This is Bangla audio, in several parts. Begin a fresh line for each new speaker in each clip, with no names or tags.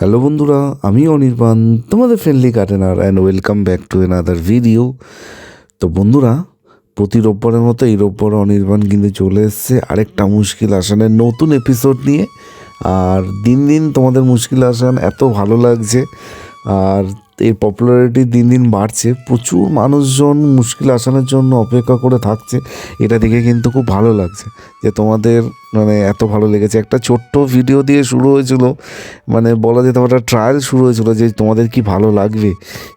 হ্যালো বন্ধুরা, আমি অনির্বাণ, তোমাদের friendly gardener and welcome back to another video তো বন্ধুরা, প্রতি রোববারের মতো এই রোববার অনির্বাণ কিন্তু চলে এসছে আরেকটা মুশকিল আসানের নতুন এপিসোড নিয়ে। আর দিন দিন তোমাদের মুশকিল আসান এত ভালো লাগছে। আর এর পপুলারিটি দিন দিন বাড়ছে। প্রচুর মানুষজন মুশকিল আসানের জন্য অপেক্ষা করে থাকছে। এটা দেখে কিন্তু খুব ভালো লাগছে যে তোমাদের মানে এত ভালো লেগেছে। একটা ছোট্ট ভিডিও দিয়ে শুরু হয়েছিল মানে বলা যেতে পারে ট্রায়াল শুরু হয়েছিল যে তোমাদের কি ভালো লাগবে।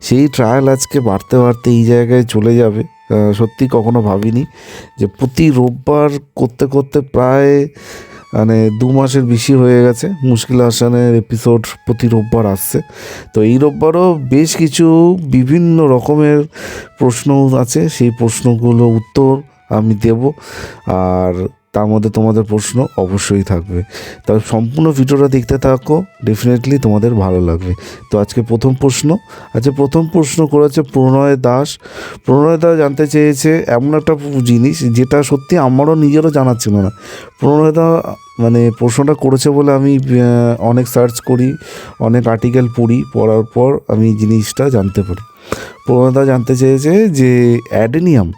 সেই ট্রায়াল আজকে বাড়তে বাড়তে এই জায়গায় চলে যাবে। সত্যি কখনো ভাবিনি যে প্রতি রোববার করতে করতে প্রায় মানে দু মাসের বেশি হয়ে গেছে। মুশকিল হাসানের এপিসোড প্রতি রোববার আসছে। তো এই রোববারও বেশ কিছু বিভিন্ন রকমের প্রশ্ন আছে। সেই প্রশ্নগুলো উত্তর আমি দেব। আর তার মধ্যে তোমাদের প্রশ্ন অবশ্যই থাকবে। তবে সম্পূর্ণ ভিডিওটা দেখতে থাকো ডেফিনেটলি তোমাদের ভালো লাগবে। তো আজকে প্রথম প্রশ্ন আচ্ছা প্রথম প্রশ্ন করেছে প্রণয় দাস। প্রণয় দাস জানতে চেয়েছে এমন একটা জিনিস যেটা সত্যি আমারও নিজেরও জানা ছিল না। প্রণয় দা মানে প্রশ্নটা করেছে বলে আমি অনেক সার্চ করি, অনেক আর্টিকেল পড়ি, পড়ার পর আমি জিনিসটা জানতে পারি। প্রণয়দা জানতে চেয়েছে যে অ্যাডেনিয়াম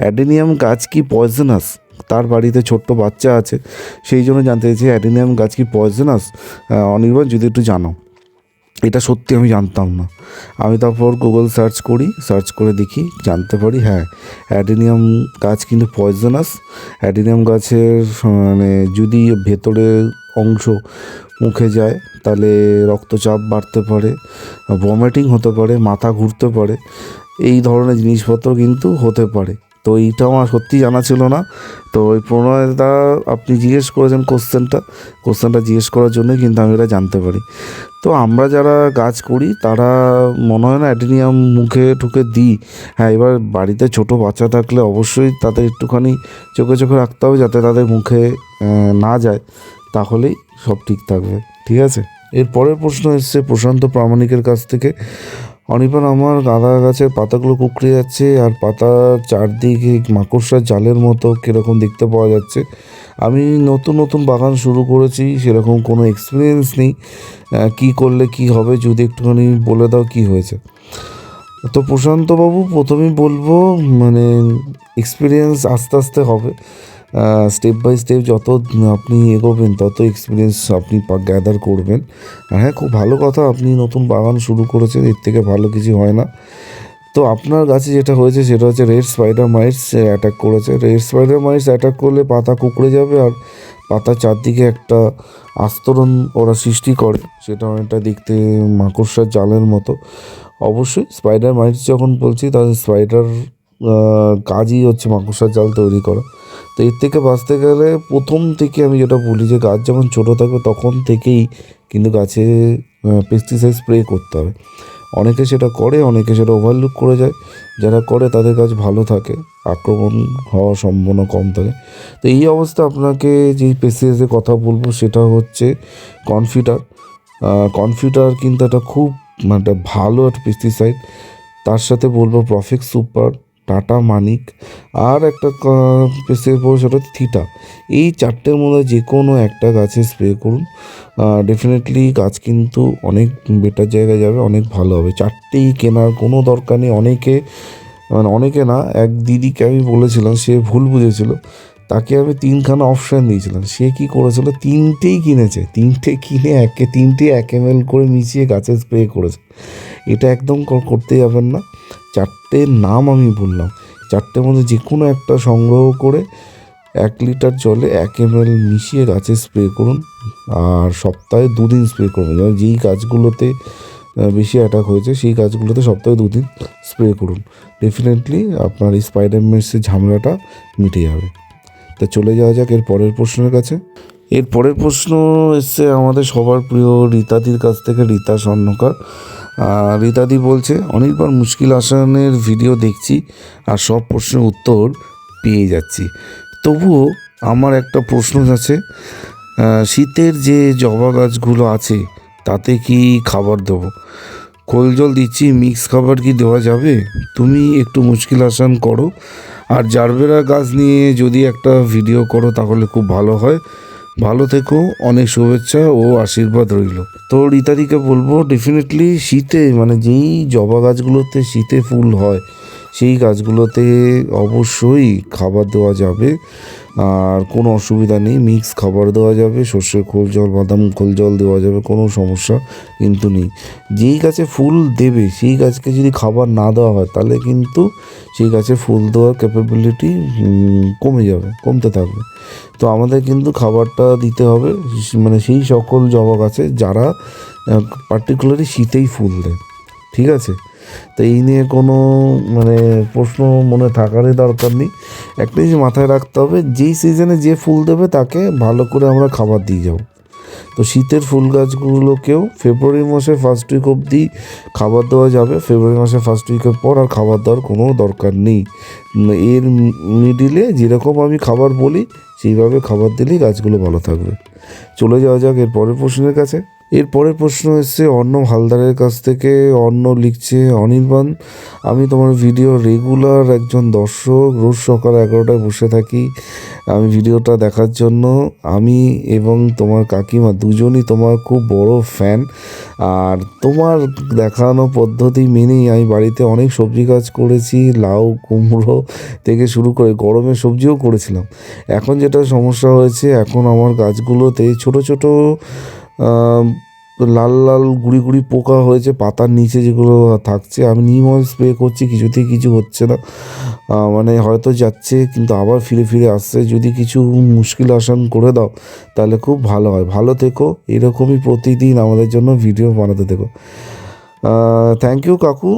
অ্যাডেনিয়াম গাছ কি পয়জনাস তার বাড়িতে ছোট্ট বাচ্চা আছে, সেই জন্য জানতে চাইছি, অ্যাডিনিয়াম গাছ কি পয়জনাস অনির্বাণ, যদি একটু জানো। এটা সত্যি আমি জানতাম না। আমি তারপর গুগল সার্চ করি সার্চ করে দেখি, জানতে পারি হ্যাঁ অ্যাডিনিয়াম গাছ কিন্তু পয়জনাস অ্যাডিনিয়াম গাছের মানে যদি ভেতরে অংশ মুখে যায়, তাহলে রক্তচাপ বাড়তে পারে ভমিটিং হতে পারে, মাথা ঘুরতে পারে, এই ধরনের জিনিসপত্র কিন্তু হতে পারে। তো এইটা আমার সত্যি জানা ছিল না। তো ওই প্রণয়দা আপনি জিজ্ঞেস করেছেন কোশ্চেনটা। কোশ্চেনটা জিজ্ঞেস করার জন্যই কিন্তু আমি এটা জানতে পারি। তো আমরা যারা গাছ করি, তারা মনে হয় না অ্যাডেনিয়াম মুখে ঠুকে দিই। হ্যাঁ এবার বাড়িতে ছোট বাচ্চা থাকলে অবশ্যই তাদের একটুখানি চোখে চোখে রাখতে হবে যাতে তাদের মুখে না যায়। তাহলেই সব ঠিক থাকবে। ঠিক আছে? এর পরের প্রশ্ন এসছে প্রশান্ত প্রামাণিকের কাছ থেকে। অনির্বাণ, আমার গাঁদা গাছের পাতাগুলো কুকড়ে যাচ্ছে আর পাতা চারদিকে মাকড়সার জালের মতো কীরকম দেখতে পাওয়া যাচ্ছে। আমি নতুন নতুন বাগান শুরু করেছি, সেরকম কোনো এক্সপিরিয়েন্স নেই। কী করলে কি হবে যদি একটুখানি বলে দাও কি হয়েছে। তো প্রশান্তবাবু, প্রথমেই বলব মানে এক্সপিরিয়েন্স আস্তে আস্তে হবে। স্টেপ বাই স্টেপ যত আপনি এগোবেন, তত এক্সপিরিয়েন্স আপনি গ্যাদার করবেন। আর হ্যাঁ খুব ভালো কথা, আপনি নতুন বাগান শুরু করেছেন, এর থেকে ভালো কিছু হয় না। তো আপনার গাছে যেটা হয়েছে, সেটা হচ্ছে রেড স্পাইডার মাইটস অ্যাটাক করেছে। রেড স্পাইডার মাইটস অ্যাটাক করলে পাতা কুকড়ে যাবে আর পাতার চারদিকে একটা আস্তরণ ওরা সৃষ্টি করে। সেটা অনেকটা দেখতে মাকড়সার জালের মতো। অবশ্যই স্পাইডার মাইটস যখন বলছি তাহলে স্পাইডার কাজই হচ্ছে মাকড়সার জাল তৈরি করা। তো এর থেকে বাঁচতে গেলে প্রথম থেকে আমি যেটা বলি যে গাছ যখন ছোটো থাকবে তখন থেকেই কিন্তু গাছে পেস্টিসাইড স্প্রে করতে হবে। অনেকে সেটা করে, অনেকে সেটা ওভারলুক করে যায়। যারা করে তাদের গাছ ভালো থাকে, আক্রমণ হওয়ার সম্ভাবনা কম থাকে। তো এই অবস্থা আপনাকে যে পেস্টিসাইডের কথা বলব সেটা হচ্ছে কনফিডার কনফিডার কিন্তু একটা খুব মানে একটা ভালো একটা পেস্টিসাইড তার সাথে বলব প্রফিক্স সুপার টাটা, মানিক। আর একটা পেস্টিসাইড বলব সেটা হচ্ছে থিটা এই চারটের মধ্যে যে কোনো একটা গাছে স্প্রে করুন। ডেফিনেটলি গাছ কিন্তু অনেক বেটার জায়গায় যাবে, অনেক ভালো হবে। চারটেই কেনার কোনো দরকার নেই। অনেকে মানে অনেকে না, এক দিদিকে আমি বলেছিলাম, সে ভুল বুঝেছিল। তাকে আমি তিনখানা অপশান দিয়েছিলাম। সে কি করেছিল? তিনটেই কিনেছে। তিনটে কিনে একে, তিনটে এক এম করে মিশিয়ে গাছে স্প্রে করেছে। এটা একদম কর- করতে যাবেন না। চারটে নাম আমি বললাম। চারটের মধ্যে যে কোনো একটা সংগ্রহ করে এক লিটার জলে এক এম মিশিয়ে গাছে স্প্রে করুন। আর সপ্তাহে দুদিন স্প্রে করুন। যেই গাছগুলোতে বেশি অ্যাটাক হয়েছে, সেই গাছগুলোতে সপ্তাহে দুদিন স্প্রে করুন। ডেফিনেটলি আপনার এই স্পাইডার মেসের ঝামেলাটা মিটে যাবে। তা চলে যাওয়া যাক এর পরের প্রশ্নের কাছে। এর পরের প্রশ্ন এসছে আমাদের সবার প্রিয় রীতাদির কাছ থেকে, রীতা স্বর্ণকার। রীতাদি বলছে, অনেকবার মুশকিল আসানের ভিডিও দেখছি আর সব প্রশ্নের উত্তর পেয়ে যাচ্ছি। তবুও আমার একটা প্রশ্ন আছে শীতের যে জবা গাছগুলো আছে, তাতে কি খাবার দেবো? খোল জল দিচ্ছি মিক্স খাবার কি দেওয়া যাবে? তুমি একটু মুশকিল আসান করো। আর জারবেরা গাছ নিয়ে যদি একটা ভিডিও করো, তাহলে খুব ভালো হয়। ভালো থেকো, অনেক শুভেচ্ছা ও আশীর্বাদ রইল। তো রিতারিকে বলব ডেফিনেটলি শীতে মানে যেই জবা গাছগুলোতে শীতে ফুল হয় সেই গাছগুলোতে অবশ্যই খাবার দেওয়া যাবে। আর কোনো অসুবিধা নেই মিক্স খাবার দেওয়া যাবে, সর্ষের খোল জল, বাদাম খোল জল দেওয়া যাবে, কোনো সমস্যা কিন্তু নেই। যেই গাছে ফুল দেবে, সেই গাছকে যদি খাবার না দেওয়া হয়, তাহলে কিন্তু সেই গাছে ফুল দেওয়ার ক্যাপাবিলিটি কমে যাবে, কমতে থাকবে। তো আমাদের কিন্তু খাবারটা দিতে হবে মানে সেই সকল জবা গাছে যারা পার্টিকুলারলি শীতেই ফুল দেয়। ঠিক আছে? তো এই নিয়ে কোনো মানে প্রশ্ন মনে থাকারই দরকার নেই। একটা জিনিস মাথায় রাখতে হবে, যেই সিজনে যে ফুল দেবে তাকে ভালো করে আমরা খাবার দিয়ে যাব। তো শীতের ফুল গাছগুলোকেও ফেব্রুয়ারি মাসে ফার্স্ট উইক অবধি খাবার দেওয়া যাবে। ফেব্রুয়ারি মাসে ফার্স্ট উইকের পর আর খাবার দেওয়ার কোনো দরকার নেই। এর মিডিলে যেরকম আমি খাবার বলি, সেইভাবে খাবার দিলেই গাছগুলো ভালো থাকবে। চলে যাওয়া যাক এর পরের প্রশ্নের কাছে। এর পরের প্রশ্ন এসছে অর্ণব হালদারের কাছ থেকে অর্ণ লিখছে, অনির্বাণ, আমি তোমার ভিডিও রেগুলার একজন দর্শক, রোজ সকাল এগারোটায় বসে থাকি। আমি ভিডিওটা দেখার জন্য, আমি এবং তোমার কাকিমা দুজনই তোমার খুব বড় ফ্যান আর তোমার দেখানো পদ্ধতি মেনেই আমি বাড়িতে অনেক সবজি গাছ করেছি, লাউ, কুমড়ো থেকে শুরু করে গরমের সবজিও করেছিলাম। এখন যেটা সমস্যা হয়েছে, এখন আমার গাছগুলোতে ছোট ছোট লাল লাল গুড়ি গুড়ি পোকা হয়েছে, পাতার নিচে যেগুলো থাকছে। আমি নিম অয়েল স্প্রে করছি, কিছুতেই কিছু হচ্ছে না। মানে হয়তো যাচ্ছে, কিন্তু আবার ফিরে ফিরে আসছে। যদি কিছু মুশকিল আসান করে দাও, তাহলে খুব ভালো হয়। ভালো থেকো, এরকমই প্রতিদিন আমাদের জন্য ভিডিও বানাতে থেকো। থ্যাংক ইউ কাকু।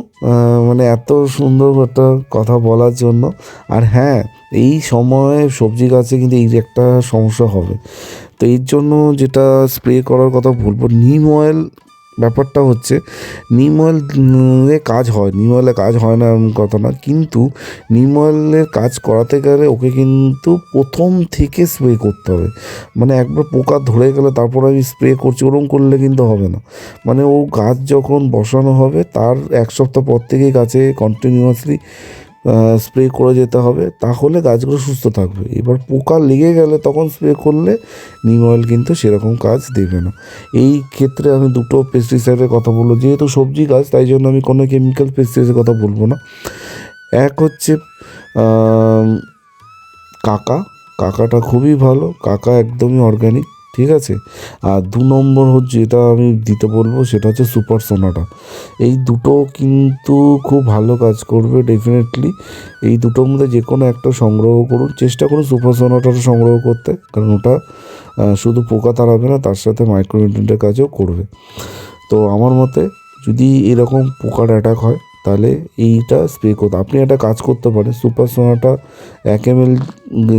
মানে এত সুন্দর একটা কথা বলার জন্য। আর হ্যাঁ এই সময়ে সবজি গাছে কিন্তু এই একটা সমস্যা হবে। তো এর জন্য যেটা স্প্রে করার কথা বলব নিম অয়েল ব্যাপারটা হচ্ছে নিম অয়েল কাজ হয় নিম অয়েলে কাজ হয় না এমন কথা না, কিন্তু নিম অয়েলের কাজ করাতে গেলে ওকে কিন্তু প্রথম থেকে স্প্রে করতে হবে। মানে একবার পোকা ধরে গেলে তারপর আমি স্প্রে করছি, ওরম করলে কিন্তু হবে না। মানে ও গাছ যখন বসানো হবে, তার এক সপ্তাহ পর থেকেই গাছে কন্টিনিউয়াসলি স্প্রে করে যেতে হবে, তাহলে গাছগুলো সুস্থ থাকবে। এবার পোকা লেগে গেলে তখন স্প্রে করলে নিম অয়েল কিন্তু সেরকম কাজ দেবে না। এই ক্ষেত্রে আমি দুটো পেস্টিসাইডের কথা বলব। যেহেতু সবজি গাছ, তাই জন্য আমি কোনো কেমিক্যাল পেস্টিসাইডের কথা বলব না। এক হচ্ছে কাকা। কাকাটা খুবই ভালো। কাকা একদমই অর্গানিক ঠিক আছে? আর দু নম্বর হচ্ছে যেটা আমি দিতে বলব, সেটা হচ্ছে সুপার সোনাটা। এই দুটো কিন্তু খুব ভালো কাজ করবে ডেফিনেটলি এই দুটোর মধ্যে যে কোনো একটা সংগ্রহ করুন। চেষ্টা করুন সুপার সোনাটাটা সংগ্রহ করতে, কারণ ওটা শুধু পোকা তাড়াবে না, তার সাথে মাইক্রোনিউট্রিয়েন্টের কাজও করবে। তো আমার মতে যদি এরকম পোকার অ্যাটাক হয় তাহলে এইটা স্প্রে করতে আপনি একটা কাজ করতে পারেন সুপার সোনাটা এক এম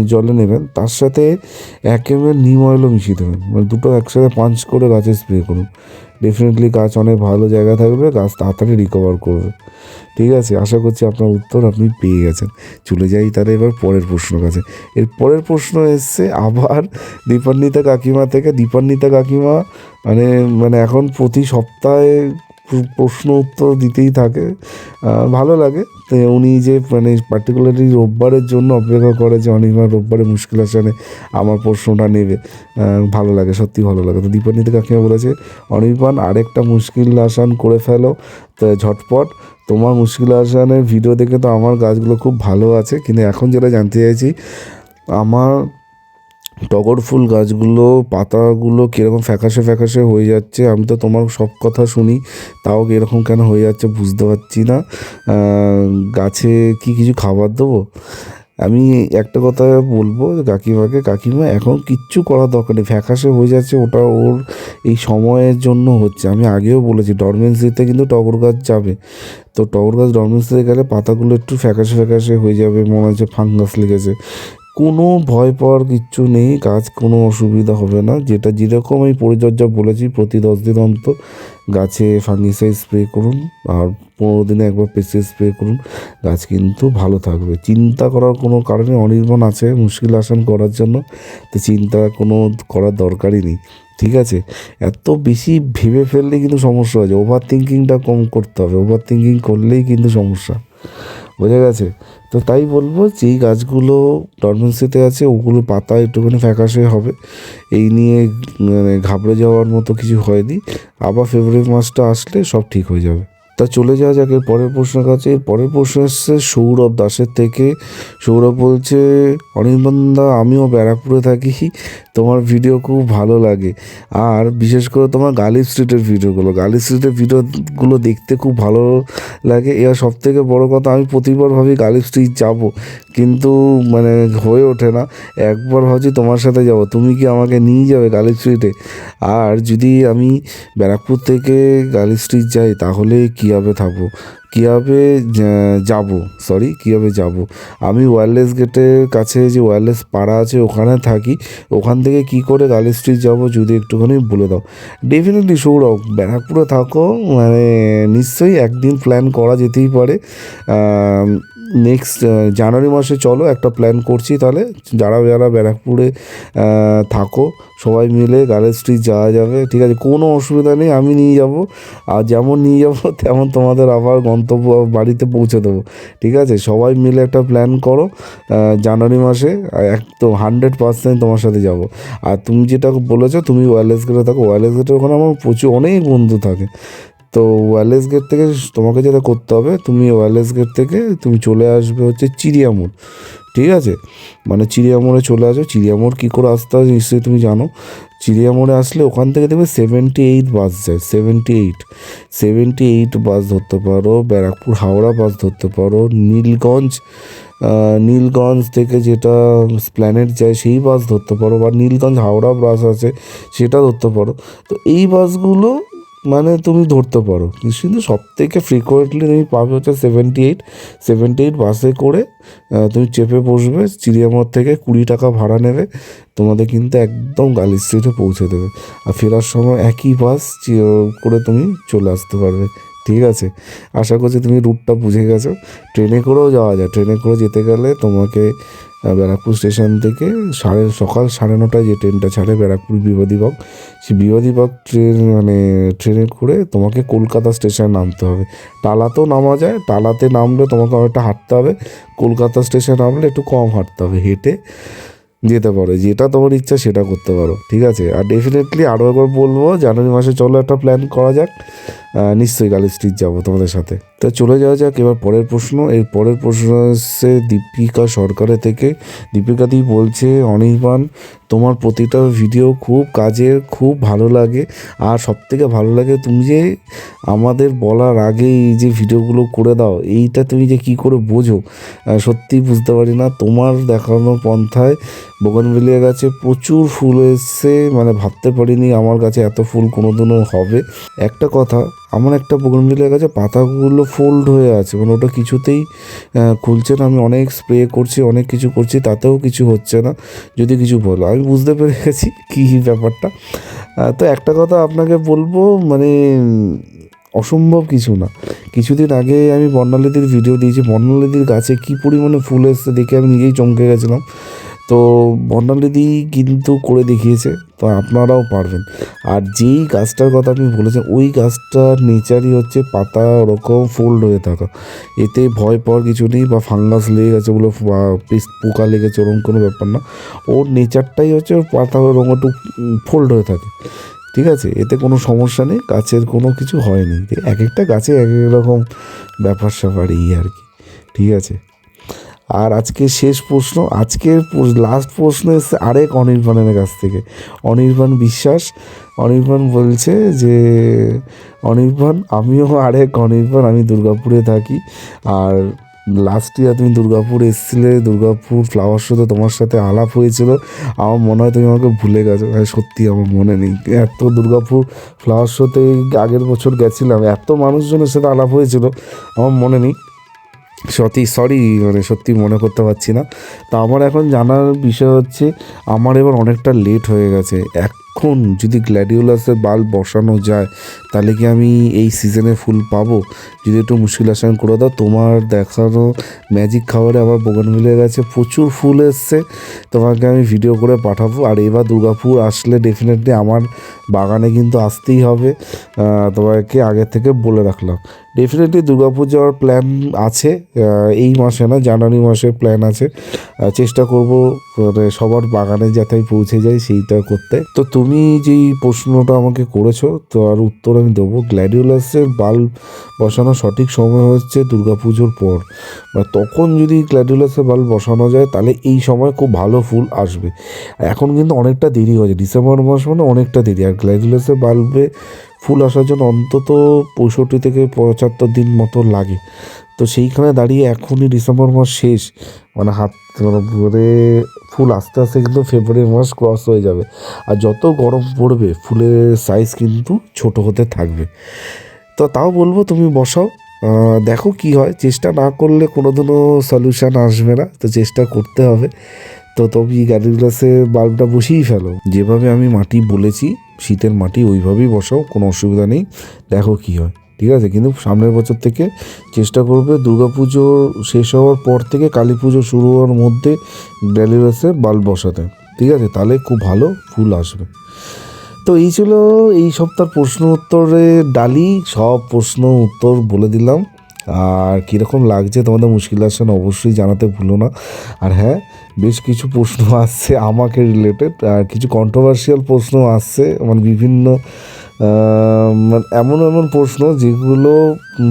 জলে নেবেন, তার সাথে এক এম এল নিম অয়েলও মিশিয়ে দেবেন। মানে দুটো একসাথে পাঞ্চ করে গাছে স্প্রে করুন। ডেফিনেটলি গাছ অনেক ভালো জায়গা থাকবে, গাছ তাড়াতাড়ি রিকভার করবে। ঠিক আছে, আশা করছি আপনার উত্তর আপনি পেয়ে গেছেন। চলে যাই তাহলে এবার পরের প্রশ্ন কাছে। এর পরের প্রশ্ন এসছে, আবার দীপান্বিতা কাকিমা থেকে। দীপান্বিতা কাকিমা মানে মানে এখন প্রতি সপ্তাহে প্রশ্ন উত্তর দিতেই থাকে। ভালো লাগে। তো উনি যে মানে পার্টিকুলারলি রোববারের জন্য অপেক্ষা করে যে অনির্বাণ রোববারে মুশকিল আসানে আমার প্রশ্নটা নেবে। ভালো লাগে, সত্যি ভালো লাগে। তো দীপান্বিতা কাকিমা বলেছে, অনির্বাণ, আরেকটা মুশকিল আসান করে ফেলো। তো ঝটপট, তোমার মুশকিল আসানের ভিডিও দেখে তো আমার গাছগুলো খুব ভালো আছে। কিন্তু এখন যেটা জানতে চাইছি, আমার টগর ফুল গাছগুলো, পাতাগুলো কীরকম ফ্যাকাশে ফ্যাকাশে হয়ে যাচ্ছে, আমি তো তোমার সব কথা শুনি, তাও এরকম কেন হয়ে যাচ্ছে বুঝতে পারছি না। গাছে কি কিছু খাবার দেবো? আমি একটা কথা বলব, কাকিমাকে, কাকিমা, এখন কিচ্ছু করার দরকার নেই, ফ্যাকাশে হয়ে যাচ্ছে, ওটা ওর এই সময়ের জন্য হচ্ছে। আমি আগেও বলেছি ডরমেন্সিতে কিন্তু টগর গাছ যাবে। তো টগর গাছ ডরমেন্সিতে গেলে পাতাগুলো একটু ফ্যাকাশে ফ্যাকাশে হয়ে যাবে, মনে হচ্ছে ফাঙ্গাস লেগেছে। কোনো ভয় পাওয়ার কিচ্ছু নেই গাছ কোনো অসুবিধা হবে না। যেটা যেরকম আমি পরিচর্যা বলেছি, প্রতি দশ দিন অন্তর গাছে ফাঙ্গিসাইড স্প্রে করুন, আর পনেরো দিনে একবার পেস্টিসাইড স্প্রে করুন, গাছ কিন্তু ভালো থাকবে। চিন্তা করার কোনো কারণে অনির্বাণ আছে, মুশকিল আসান করার জন্য, তো চিন্তা কোনো করার দরকারই নেই, ঠিক আছে? এত বেশি ভেবে ফেললে কিন্তু সমস্যা হয়ে যায়। ওভার থিঙ্কিংটা কম করতে হবে। ওভার থিঙ্কিং করলেই কিন্তু সমস্যা। বোঝা গেছে? তো তাই বলব যেই গাছগুলো ডরমেন্সিতে আছে, ওগুলো পাতা একটুখানি ফ্যাকাশে হবে। এই নিয়ে মানে ঘাবড়ে যাওয়ার মতো কিছু হয়নি। আবার ফেব্রুয়ারি মাসটা আসলে সব ঠিক হয়ে যাবে। তা চলে যাওয়া যাক এর পরের প্রশ্নের কাছে। এর পরের প্রশ্ন এসছে সৌরভ দাসের থেকে। সৌরভ বলছে অনির্বাণদা আমিও ব্যারাকপুরে থাকি। তোমার ভিডিও খুব ভালো লাগে। আর বিশেষ করে তোমার গালিব স্ট্রিটের ভিডিওগুলো গালিব স্ট্রিটের ভিডিওগুলো দেখতে খুব ভালো লাগে। এবার সব থেকে বড় কথা, আমি প্রতিবার ভাবি গালিব স্ট্রিট যাব। কিন্তু মানে হয়ে ওঠে না। একবার ভাবছি তোমার সাথে যাব। তুমি কি আমাকে নিয়ে যাবে গালিব স্ট্রিটে আর যদি আমি ব্যারাকপুর থেকে গালিব স্ট্রিট যাই, তাহলে কীভাবে থাকব? কীভাবে যাব? সরি কীভাবে যাব? আমি ওয়্যারলেস গেটের কাছে যে ওয়্যারলেস পাড়া আছে, ওখানে থাকি। ওখান থেকে কি করে গালি স্ট্রিট যাব, যদি একটুখানি বলে দাও। ডেফিনেটলি সৌরভ, ব্যারাকপুরে থাকো মানে নিশ্চয়ই একদিন প্ল্যান করা যেতেই পারে। নেক্সট জানুয়ারি মাসে চলো, একটা প্ল্যান করছি তাহলে। যারা যারা ব্যারাকপুরে থাকো, সবাই মিলে গার্লের স্ট্রিট যাওয়া যাবে, ঠিক আছে? কোনো অসুবিধা নেই, আমি নিয়ে যাব। আর যেমন নিয়ে যাব, তেমন তোমাদের আবার গন্তব্য বাড়িতে পৌঁছে দেবো, ঠিক আছে? সবাই মিলে একটা প্ল্যান করো জানুয়ারি মাসে একদম হান্ড্রেড পার্সেন্ট তোমার সাথে যাব। আর তুমি যেটা বলেছ, তুমি ওয়ারলেস গেটে থাকো ওয়্যারলেস গেটের ওখানে আমার প্রচুর, অনেক বন্ধু থাকে। তো ওয়্যারলেস গেট থেকে তোমাকে যেটা করতে হবে, তুমি ওয়্যারলেস গেট থেকে তুমি চলে আসবে হচ্ছে চিড়িয়ামোড়, ঠিক আছে? মানে চিড়িয়ামোড়ে চলে আসো চিড়িয়ামোড় কী করে আসতে হয় নিশ্চয়ই তুমি জানো। চিড়িয়ামোড়ে আসলে ওখান থেকে দেখবে সেভেন্টি এইট বাস যায় seventy eight seventy eight bus ধরতে পারো, ব্যারাকপুর হাওড়া বাস ধরতে পারো, নীলগঞ্জ নীলগঞ্জ থেকে যেটা প্ল্যানেট যায় সেই বাস ধরতে পারো বা নীলগঞ্জ হাওড়া বাস আছে সেটা ধরতে পারো। তো এই বাসগুলো মানে তুমি ধরতে পারো। কিন্তু সব থেকে ফ্রিকোয়েন্টলি তুমি পাবে হচ্ছে সেভেন্টি এইট সেভেন্টি এইট বাসে করে তুমি চেপে বসবে চিড়িয়ামোড় থেকে কুড়ি টাকা ভাড়া নেবে, তোমাদের কিন্তু একদম গালি স্ট্রিটে পৌঁছে দেবে। আর ফেরার সময় একই বাস করে তুমি চলে আসতে পারবে। ঠিক আছে। আশা করছি তুমি রুটটা বুঝে গেছো। ট্রেনে করেও যাওয়া যায়। ট্রেনে করে যেতে গেলে তোমাকে ব্যারাকপুর স্টেশন থেকে সাড়ে, সকাল সাড়ে নটায় যে ট্রেনটা ছাড়ে ব্যারাকপুর বিবাদীবাগ সেই বিবাদীবাগ ট্রেন মানে ট্রেনে করে তোমাকে কলকাতা স্টেশনে নামতে হবে। টালাতেও নামা যায়। টালাতে নামলে তোমাকে অনেকটা হাঁটতে হবে। কলকাতা স্টেশনে নামলে একটু কম হাঁটতে হবে। হেঁটে যেতে পারো। যেটা তোমার ইচ্ছা সেটা করতে পারো। ঠিক আছে? আর ডেফিনেটলি আরও একবার বলব, জানুয়ারি মাসে চলো একটা প্ল্যান করা যাক। নিশ্চয়ই গালি স্ট্রিট যাব তোমাদের সাথে। তা চলে যাওয়া যাক এবার পরের প্রশ্ন। এর পরের প্রশ্ন হচ্ছে দীপিকা সরকারের থেকে। দীপিকাদি বলছে অনির্বাণ তোমার প্রতিটা ভিডিও খুব কাজের খুব ভালো লাগে। আর সব থেকে ভালো লাগে তুমি যে আমাদের বলার আগে এই যে ভিডিওগুলো করে দাও এইটা তুমি যে কি করে বোঝো? আহ, সত্যিই বুঝতে পারি না। তোমার দেখানো পন্থায় বোগনভেলিয়া গাছে প্রচুর ফুল এসছে মানে ভাবতে পারিনি আমার কাছে এত ফুল কোনোদিনও হবে। একটা কথা, আমার একটা বোগনভেলিয়া গাছে পাতাগুলো ফোল্ড হয়ে আছে মানে ওটা কিছুতেই খুলছে না। আমি অনেক স্প্রে করছি, অনেক কিছু করছি, তাতেও কিছু হচ্ছে না। যদি কিছু বলো, আমি বুঝতে পেরে গেছি কী ব্যাপারটা। তো একটা কথা আপনাকে বলব মানে অসম্ভব কিছু না। কিছুদিন আগে আমি বর্ণালীদির ভিডিও দিয়েছি, বর্ণালীদির গাছে কী পরিমাণে ফুল এসছে দেখে আমি নিজেই চমকে গেছিলাম। তো বর্ণালীদি কিন্তু করে দেখিয়েছে, তো আপনারাও পারবেন। আর যেই গাছটার কথা আপনি বলেছেন, ওই গাছটার নেচারই হচ্ছে পাতা ওরকম ফোল্ড হয়ে থাকা। এতে ভয় পাওয়ার কিছু নেই বা ফাঙ্গাস লেগে গেছে বলে পোকা লেগেছে ওরকম কোনো ব্যাপার না। ওর নেচারটাই হচ্ছে ওর পাতা ওরকম একটু ফোল্ড হয়ে থাকে। ঠিক আছে? এতে কোনো সমস্যা নেই, গাছের কোনো কিছু হয়নি। এক একটা গাছে এক এক রকম ব্যাপার স্যাপার এই আর কি। ঠিক আছে? আর আজকে শেষ প্রশ্ন, আজকের লাস্ট প্রশ্ন এসছে আরেক অনির্বাণের কাছ থেকে। অনির্বাণ বিশ্বাস, অনির্বাণ বলছে যে, অনির্বাণ, আমিও আরেক অনির্বাণ, আমি দুর্গাপুরে থাকি। আর লাস্ট ইয়ার তুমি দুর্গাপুর এসেছিলে, দুর্গাপুর ফ্লাওয়ার শোতে তোমার সাথে আলাপ হয়েছিল। আমার মনে হয় তুমি আমাকে ভুলে গেছো। হ্যাঁ সত্যি আমার মনে নেই। এত দুর্গাপুর ফ্লাওয়ার শোতে আগের বছর গেছিলাম, এত মানুষজনের সাথে আলাপ হয়েছিল, আমার মনে নেই। সত্যি সরি মানে সত্যি মনে করতে পারছি না। তা আমার এখন জানার বিষয় হচ্ছে, আমার এবার অনেকটা লেট হয়ে গেছে। এখন যদি গ্ল্যাডিওলাসের বাল্ব বসানো যায়, তাহলে কি আমি এই সিজনে ফুল পাবো? যদি একটু মুশকিল আসান করে দাও, তোমার দেখানো ম্যাজিক খাবারে আবার বোগান মিলে গেছে, প্রচুর ফুল এসছে। তোমাকে আমি ভিডিও করে পাঠাবো। আর এবার দুর্গাপুর আসলে ডেফিনেটলি আমার বাগানে কিন্তু আসতেই হবে। তোমাকে আগে থেকে বলে রাখলাম। ডেফিনেটলি দুর্গাপূজার প্ল্যান আছে এই মাসে না, জানুয়ারি মাসে প্ল্যান আছে। চেষ্টা করব মানে সবার বাগানে যাতে আমি পৌঁছে যাই সেইটা করতে। তো তুমি যেই প্রশ্নটা আমাকে করেছ তো আর উত্তর আমি দেবো। গ্ল্যাডিওলাসের বাল্ব বসানো সঠিক সময় হচ্ছে দুর্গাপুজোর পর। বা তখন যদি গ্ল্যাডিওলাসের বাল্ব বসানো যায়, তাহলে এই সময় খুব ভালো ফুল আসবে। এখন কিন্তু অনেকটা দেরি হয়েছে ডিসেম্বর মাস মানে অনেকটা দেরি। আর গ্ল্যাডিওলাসের বাল্বে ফুল আসার জন্য অন্তত পঁয়ষট্টি থেকে পঁচাত্তর দিন মতো লাগে। তো সেইখানে দাঁড়িয়ে এখনই ডিসেম্বর মাস শেষ। মানে হাত মানে ফুল আস্তে আস্তে কিন্তু ফেব্রুয়ারি মাস ক্রস হয়ে যাবে। আর যত গরম পড়বে, ফুলের সাইজ কিন্তু ছোট হতে থাকবে। তো তাও বলব তুমি বসাও। দেখো কি হয়। চেষ্টা না করলে কোনোদিনও সলিউশন আসবে না। তো চেষ্টা করতে হবে। তো তুমি গাড়ির গ্লাসে বাল্বটা বসিয়েই ফেলো। যেভাবে আমি মাটি বলেছি শীতের মাটি ওইভাবেই বসাও, কোনো অসুবিধা নেই। দেখো কি হয়, ঠিক আছে? কিন্তু সামনের বছর থেকে চেষ্টা করবে দুর্গাপুজো শেষ হওয়ার পর থেকে কালী পুজো শুরু হওয়ার মধ্যে গ্যালিরাসে বাল্ব বসাতে, ঠিক আছে? তাহলে খুব ভালো ফুল আসবে। তো এই ছিল এই সপ্তাহের প্রশ্ন উত্তরে ডালি, সব প্রশ্ন উত্তর বলে দিলাম। আর কীরকম লাগছে তোমাদের মুশকিল আসেন অবশ্যই জানাতে ভুলো না। আর হ্যাঁ বেশ কিছু প্রশ্ন আসছে আমাকে রিলেটেড আর কিছু কন্ট্রোভার্সিয়াল প্রশ্ন আসছে মানে বিভিন্ন মানে এমন এমন প্রশ্ন যেগুলো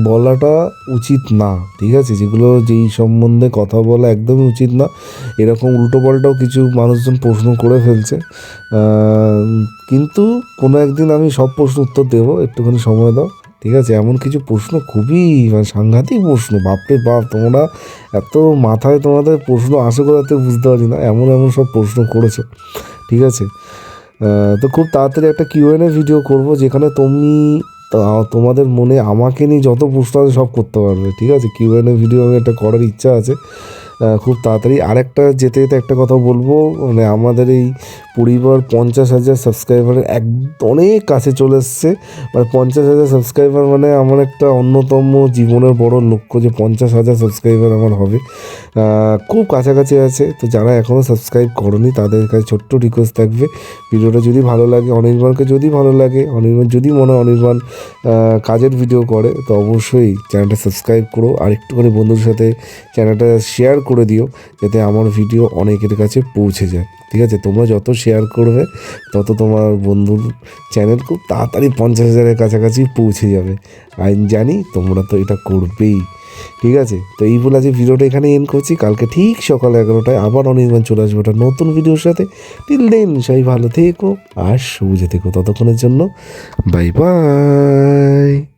বলাটা উচিত না, ঠিক আছে? যেগুলো যেই সম্বন্ধে কথা বলা একদমই উচিত না। এরকম উল্টোপাল্টাও কিছু মানুষজন প্রশ্ন করে ফেলছে। কিন্তু কোনো একদিন আমি সব প্রশ্ন উত্তর দেবো, একটুখানি সময় দাও। ঠিক আছে? এমন কিছু প্রশ্ন? খুবই মানে সাংঘাতিক প্রশ্ন। বাপরে বাপ, তোমরা এত মাথায় তোমাদের প্রশ্ন আসে করাতে বুঝতে পারি না। এমন এমন সব প্রশ্ন করেছ। ঠিক আছে? তো খুব তাড়াতাড়ি একটা কিউএনএ ভিডিও করব, যেখানে তুমি তোমাদের মনে আমাকে নিয়ে যত প্রশ্ন আছে সব করতে পারবে। ঠিক আছে? কিউএনএ ভিডিও আমি একটা করার ইচ্ছা আছে। খুব তাড়াতাড়ি। আরেকটা যেতে যেতে একটা কথা বলব মানে আমাদের এই পরিবার পঞ্চাশ হাজার সাবস্ক্রাইবারের এক অনেক কাছে চলে এসছে। মানে পঞ্চাশ হাজার সাবস্ক্রাইবার মানে আমার একটা অন্যতম জীবনের বড় লক্ষ্য যে পঞ্চাশ হাজার সাবস্ক্রাইবার আমার হবে। খুব কাছাকাছি আছে, তো যারা এখনও সাবস্ক্রাইব করনি, তাদের কাছে ছোট্ট রিকোয়েস্ট থাকবে। ভিডিওটা যদি ভালো লাগে, অনির্বাণকে যদি ভালো লাগে, অনির্বাণ যদি মনে হয় অনির্বাণ কাজের ভিডিও করে, তো অবশ্যই চ্যানেলটা সাবস্ক্রাইব করো। আর একটুখানি বন্ধুর সাথে চ্যানেলটা শেয়ার করে দিও, যাতে আমার ভিডিও অনেকের কাছে পৌঁছে যায়। ঠিক আছে? তোমরা যত শেয়ার করবে, তত তোমার বন্ধুর চ্যানেল খুব তাড়াতাড়ি পঞ্চাশ হাজারের কাছাকাছি পৌঁছে যাবে। আমি জানি তোমরা তো এটা করবেই। ঠিক আছে? তো এই বলে আজকে ভিডিওটা এখানে এন্ড করছি। কালকে ঠিক সকাল এগারোটায় আবার অনির্বাণ চলে আসবে একটা নতুন ভিডিওর সাথে। টিল দেন সবাই ভালো থেকো আর সবুজে থেকো। ততক্ষণের জন্য বাই বাই